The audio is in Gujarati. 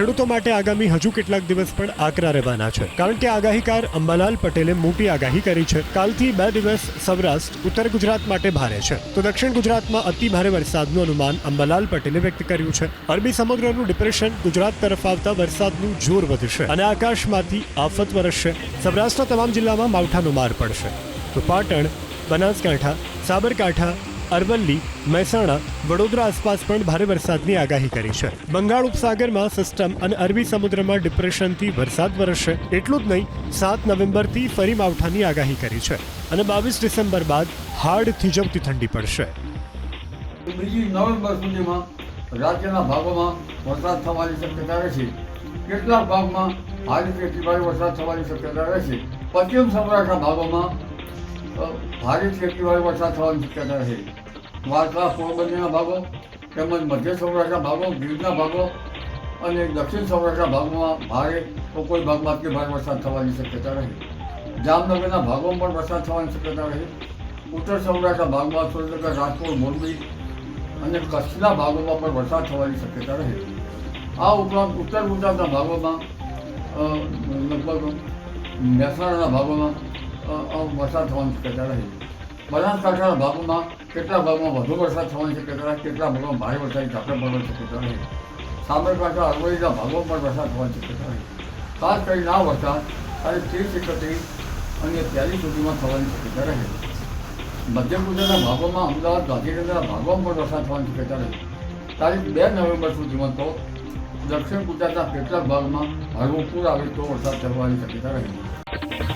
ખેડૂતો માટે આગામી હજુ કેટલાક દિવસ પણ આકરા રહેવાના છે. કારણ કે આગાહીકાર અંબાલાલ પટેલે મોટી આગાહી કરી છે. કાલથી બે દિવસ સૌરાષ્ટ્ર, ઉત્તર ગુજરાત માટે ભારે છે. તો દક્ષિણ ગુજરાતમાં અતિ ભારે વરસાદનું અનુમાન અંબાલાલ પટેલે વ્યક્ત કર્યું છે. અરબી સમુદ્રનું ડિપ્રેશન ગુજરાત તરફ આવતા વરસાદનું જોર વધશે અને આકાશમાંથી આફત વરસશે. સૌરાષ્ટ્રના તમામ જિલ્લામાં માવઠાનો માર પડશે. તો પાટણ, બનાસકાંઠા, સાબરકાંઠા અરવલ્લી, મહેસાણા, વડોદરા આસપાસ પણ ભારે વરસાદની આગાહી કરી છે. બંગાળ ઉપસાગરમાં સિસ્ટમ અને અરબી સમુદ્રમાં ડિપ્રેશનથી વરસાદ વરસશે એટલું જ નહીં, સાત નવેમ્બરથી ફરી માવઠાની આગાહી કરી છે અને બાવીસ ડિસેમ્બર બાદ હાડ થીજવતી ઠંડી પડશે. બીજી નવેમ્બર સુધીમાં રાજ્યના ભાગોમાં વરસાદ થવાની શક્યતા રહેશે. કેટલાક ભાગમાં ભારેથી અતિભારે વરસાદ થવાની શક્યતા રહેશે. પશ્ચિમ સૌરાષ્ટ્રના ભાગોમાં અ, ખેતીવાળી વરસાદ થવાની શક્યતા છે. દ્વારકા પોરબંદરના ભાગો તેમજ મધ્ય સૌરાષ્ટ્રના ભાગો ગીરના ભાગો અને દક્ષિણ સૌરાષ્ટ્રના ભાગમાં ભારે તો કોઈ ભાગમાં કે ભારે વરસાદ થવાની શક્યતા રહે. જામનગરના ભાગોમાં પણ વરસાદ થવાની શક્યતા રહે. ઉત્તર સૌરાષ્ટ્રના ભાગમાં સુરેન્દ્રનગર રાજકોટ મોરબી અને કચ્છના ભાગોમાં પણ વરસાદ થવાની શક્યતા રહે. આ ઉપરાંત ઉત્તર ગુજરાતના ભાગોમાં લગભગ મહેસાણાના ભાગોમાં વરસાદ થવાની શક્યતા રહે બનાસકાંઠાના ભાગોમાં કેટલા ભાગમાં વધુ વરસાદ થવાની શક્યતા કેટલા ભાગમાં ભારે વરસાદની ઝાપટા પડવાની શક્યતા રહે સાબરકાંઠા અરવલ્લીના ભાગોમાં પણ વરસાદ થવાની શક્યતા રહે ખાસ કરીને આ વરસાદ તારીખ ત્રીસ એકત્રીસ અને ત્યારી સુધીમાં થવાની શક્યતા રહે મધ્ય ગુજરાતના ભાગોમાં અમદાવાદ, ગાંધીનગરના ભાગોમાં પણ વરસાદ થવાની શક્યતા રહે તારીખ બે નવેમ્બર સુધીમાં તો દક્ષિણ ગુજરાતના કેટલાક ભાગમાં હળવું પૂર આવે તો વરસાદ થવાની શક્યતા રહે.